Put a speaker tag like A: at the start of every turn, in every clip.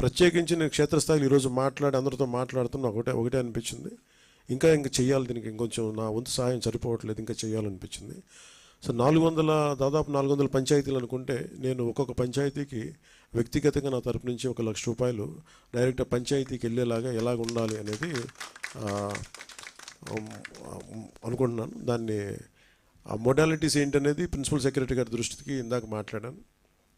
A: ప్రత్యేకించి నేను క్షేత్రస్థాయిలో ఈరోజు మాట్లాడి అందరితో మాట్లాడుతున్నా ఒకటే ఒకటే అనిపించింది. ఇంకా ఇంకా చేయాలి దీనికి ఇంకొంచెం నా వంతు సహాయం సరిపోవట్లేదు ఇంకా చేయాలనిపించింది సో నాలుగు వందల దాదాపు నాలుగు వందల పంచాయతీలు అనుకుంటే నేను ఒక్కొక్క పంచాయతీకి వ్యక్తిగతంగా నా తరపు నుంచి ఒక లక్ష రూపాయలు డైరెక్ట్ పంచాయతీకి వెళ్ళేలాగా ఎలాగ ఉండాలి అనేది అనుకుంటున్నాను. దాన్ని ఆ మొడాలిటీస్ ఏంటనేది ప్రిన్సిపల్ సెక్రటరీ గారి దృష్టికి ఇందాక మాట్లాడాను.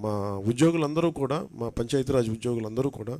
A: మా ఉద్యోగులందరూ కూడా మా పంచాయతీరాజ్ ఉద్యోగులందరూ కూడా